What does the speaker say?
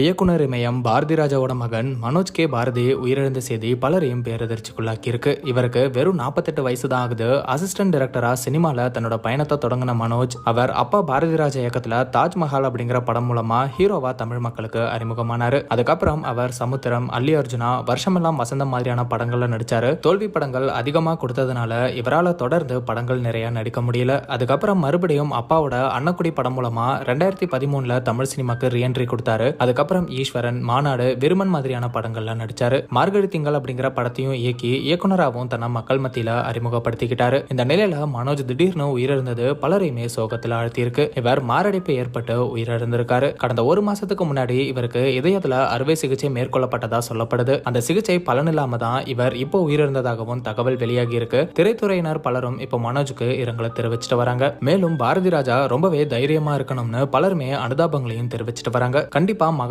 இயக்குனர் இமயம் பாரதி ராஜாவோட மகன் மனோஜ் கே. பாரதி உயிரிழந்த செய்தி பலரையும் பேரதிர்ச்சிக்குள்ளாக்கியிருக்கு. இவருக்கு வெறும் நாற்பத்தெட்டு வயசு தான் ஆகுது அசிஸ்டன்ட் டைரக்டரா சினிமால தன்னோட பயணத்தை தொடங்கின மனோஜ் அவர் அப்பா பாரதி ராஜா இயக்கத்துல தாஜ்மஹால் அப்படிங்கிற படம் மூலமா ஹீரோவா தமிழ் மக்களுக்கு அறிமுகமானாரு. அதுக்கப்புறம் அவர் சமுத்திரம் அல்லி அர்ஜுனா வருஷமெல்லாம் வசந்தம் மாதிரியான படங்கள்ல நடிச்சாரு. தோல்வி படங்கள் அதிகமா கொடுத்ததுனால இவரால தொடர்ந்து படங்கள் நிறைய நடிக்க முடியல. அதுக்கப்புறம் மறுபடியும் அப்பாவோட அன்னக்குடி படம் மூலமா ரெண்டாயிரத்தி பதிமூணுல தமிழ் சினிமாக்கு ரீஎன்ட்ரி கொடுத்தாரு. அதுக்கப்புறம் ஈஸ்வரன் மாநாடு விருமன் மாதிரியான படங்கள்லாம் நடிச்சாரு. மார்கழி திங்கள் அப்படிங்கிற படத்தையும் இயக்கி இயக்குனராகவும் தன்னை மக்கள் மத்தியில அறிமுகப்படுத்திக்கிட்டாரு. இந்த நிலையில மனோஜ் திடீர்னு உயிரிழந்தது பலரையுமே சோகத்துல ஆழ்த்தியிருக்கு. இவர் மாரடைப்பு ஏற்பட்டு உயிரிழந்திருக்காரு. கடந்த ஒரு மாசத்துக்கு முன்னாடி இவருக்கு இதயத்துல அறுவை சிகிச்சை மேற்கொள்ளப்பட்டதா சொல்லப்படுது. அந்த சிகிச்சை பலனில்லாம தான் இவர் இப்போ உயிரிழந்ததாகவும் தகவல் வெளியாகி இருக்கு திரைத்துறையினர் பலரும் இப்போ மனோஜுக்கு இரங்கலை தெரிவிச்சிட்டு வராங்க. மேலும் பாரதி ராஜா ரொம்பவே தைரியமா இருக்கணும்னு பலருமே அனுதாபங்களையும் தெரிவிச்சிட்டு வராங்க. கண்டிப்பா மகன்